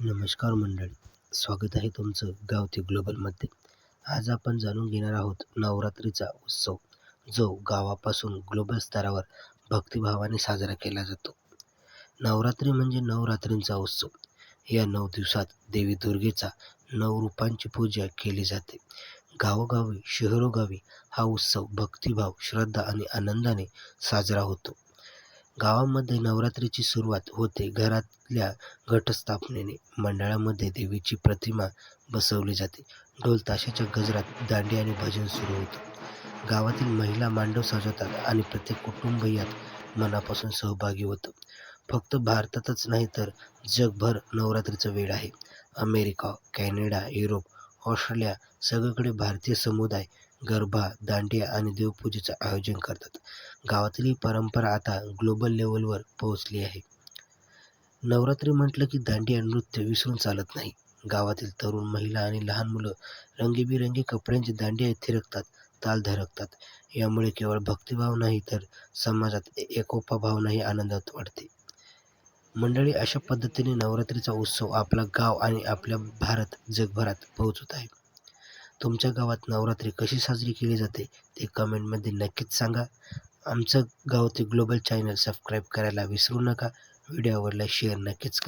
नमस्कार मंडळी स्वागत आहे तुमचं गावठी ग्लोबलमध्ये आज आपण जाणून घेणार आहोत नवरात्रीचा उत्सव जो गावापासून ग्लोबल स्तरावर भक्तिभावाने साजरा केला जातो. नवरात्री म्हणजे नवरात्रींचा उत्सव. या नऊ दिवसात देवी दुर्गेचा नऊ रूपांची पूजा केली जाते. गावोगावी शहरोगावी हा उत्सव भक्तिभाव श्रद्धा आणि आनंदाने साजरा होतो. गावामध्ये नवरात्रीची सुरुवात होते घरातल्या घटस्थापनेने. मंडळामध्ये देवीची प्रतिमा बसवली जाते. ढोल ताशाच्या गजरात दांडी आणि भजन सुरू होतं. गावातील महिला मांडव सजवतात आणि प्रत्येक कुटुंब यात मनापासून सहभागी होतं. फक्त भारतातच नाही तर जगभर नवरात्रीचा वेळ आहे. अमेरिका कॅनडा युरोप ऑस्ट्रेलिया सगळीकडे भारतीय समुदाय गरबा दांडिया आणि देवपूजेचं आयोजन करतात. गावातील ही परंपरा आता ग्लोबल लेवलवर पोहोचली आहे. नवरात्री म्हटलं की दांडिया नृत्य विसरून चालत नाही. गावातील तरुण महिला आणि लहान मुलं रंगीबिरंगी कपड्यांची दांडिया थिरकतात ताल धरकतात यामुळे केवळ भक्तिभाव नाही तर समाजात एकोपा भावनाही आनंदात वाढते. मंडळी अशा पद्धतीने नवरात्रीचा उत्सव आपला गाव आणि आपल्या भारत जगभरात पोहोचत आहे. तुमच्या गावात नवरात्री कशी साजरी केली जाते ते कमेंटमध्ये नक्कीच सांगा. आमचं गाव ते ग्लोबल चॅनल सबस्क्राईब करायला विसरू नका. व्हिडिओ आवडला शेअर नक्कीच करा.